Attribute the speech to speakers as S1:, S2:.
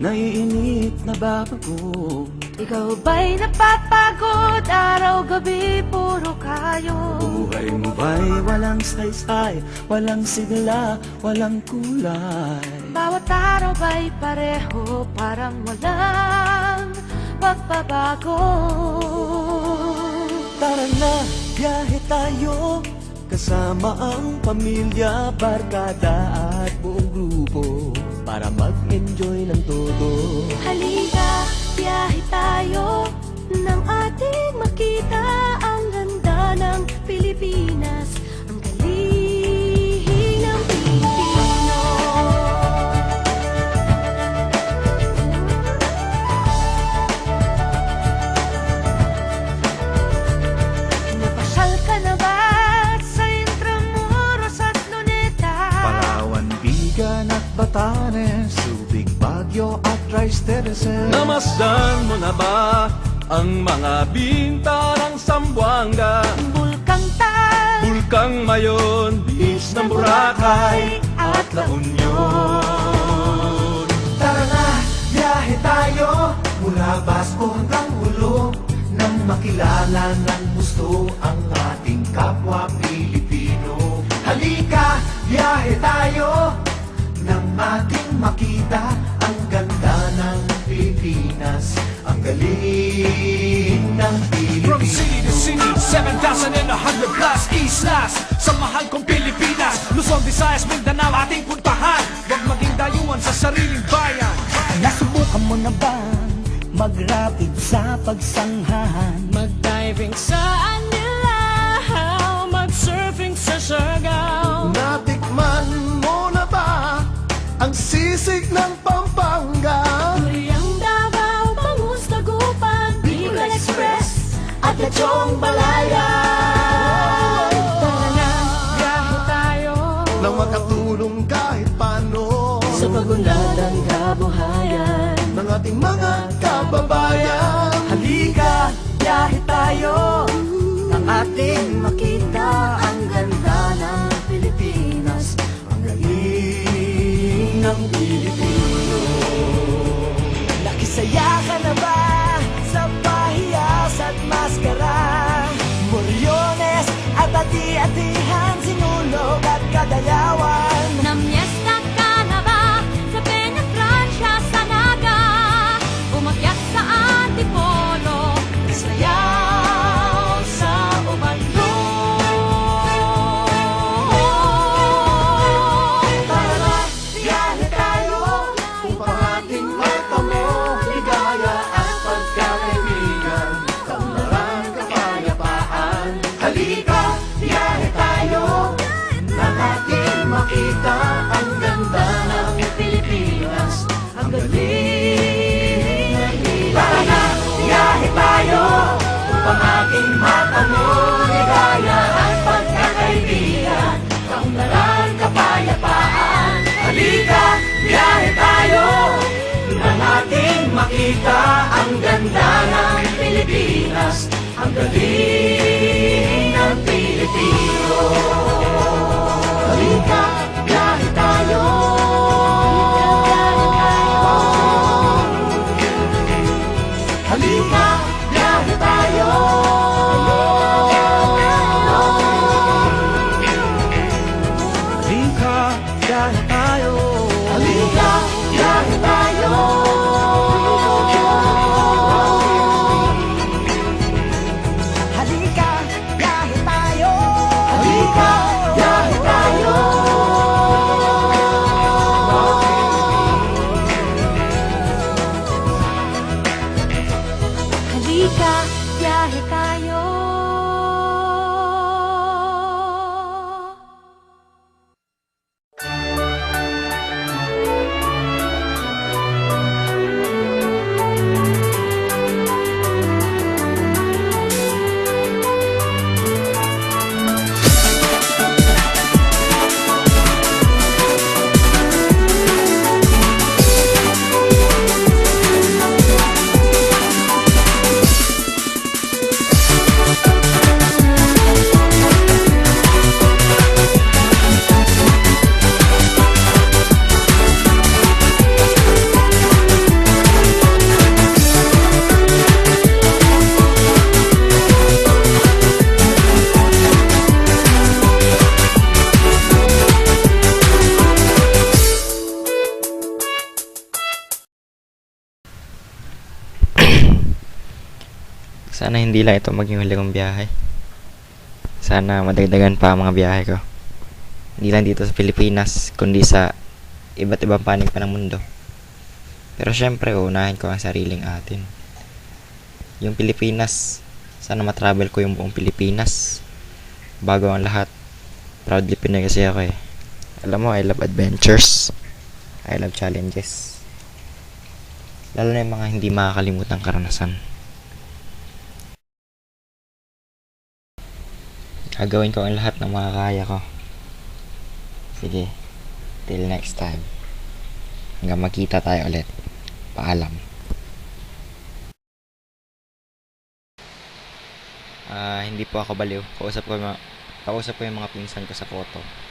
S1: Naiinip na babago
S2: Ikaw ba'y napapagod? Araw-gabi, puro kayo.
S1: Buhay mo ba'y walang saysay Walang sigla, walang kulay?
S2: Bawat araw ba'y pareho Parang walang pagbabago?
S1: Tara na, biyahe tayo. Kasama ang pamilya, barkada at buong grupo. Para mag-enjoy
S3: Batanes Subic, Baguio at Rice Terraces.
S1: Namasdan mo na ba ang mga bintarang Sambuanga?
S2: Bulkang Tal.
S1: Bulkang Mayon, Bihis ng Boracay at La Union.
S3: Tara na, biyahe tayo Mula Basco hanggang ulo. Nang makilala ng gusto ang ating kapwa ating makita. Ang ganda ng Pilipinas. Ang galing ng
S4: From city to city, 7,000 and a hundred plus islas Sa mahal kong Pilipinas Luzon, Visayas, Mindanao ating puntahan. Huwag maging dayuhan sa sariling bayan.
S1: Nasubukan mo na ba mag-rapid sa pagsanghahan?
S2: Mag-diving sa
S3: Na,
S2: biyahe tayo.
S3: Nang makatulong kahit paano.
S2: Sa pagunlad ng kabuhayan.
S3: Ng ating mga kababayan.
S1: Halika, biyahe tayo. Nang ating makita ang ganda ng Pilipinas. Ang galing ng
S3: makita ang ganda ng Pilipinas. Ang galing ng Pilipino. Halika, biyahe tayo. Halika, biyahe tayo.
S1: Halika, biyahe tayo
S3: Halika, tayo.
S5: Sana hindi lang ito maging huli kong biyahe. Sana madagdagan pa ang mga biyahe ko. Hindi lang dito sa Pilipinas, kundi sa iba't ibang panig pa ng mundo. Pero syempre, uunahin ko ang sariling atin. Yung Pilipinas, sana matravel ko yung buong Pilipinas. Bago ang lahat, proudly Pinoy kasi ako eh. Alam mo, I love adventures. I love challenges. Lalo na yung mga hindi makakalimutang karanasan. Gagawin ko ang lahat ng makakaya ko. Sige. Till next time. Hanggang magkita tayo ulit. Paalam. Ah, hindi po ako baliw. Kausap ko yung kausap ko yung mga pinsan ko sa photo.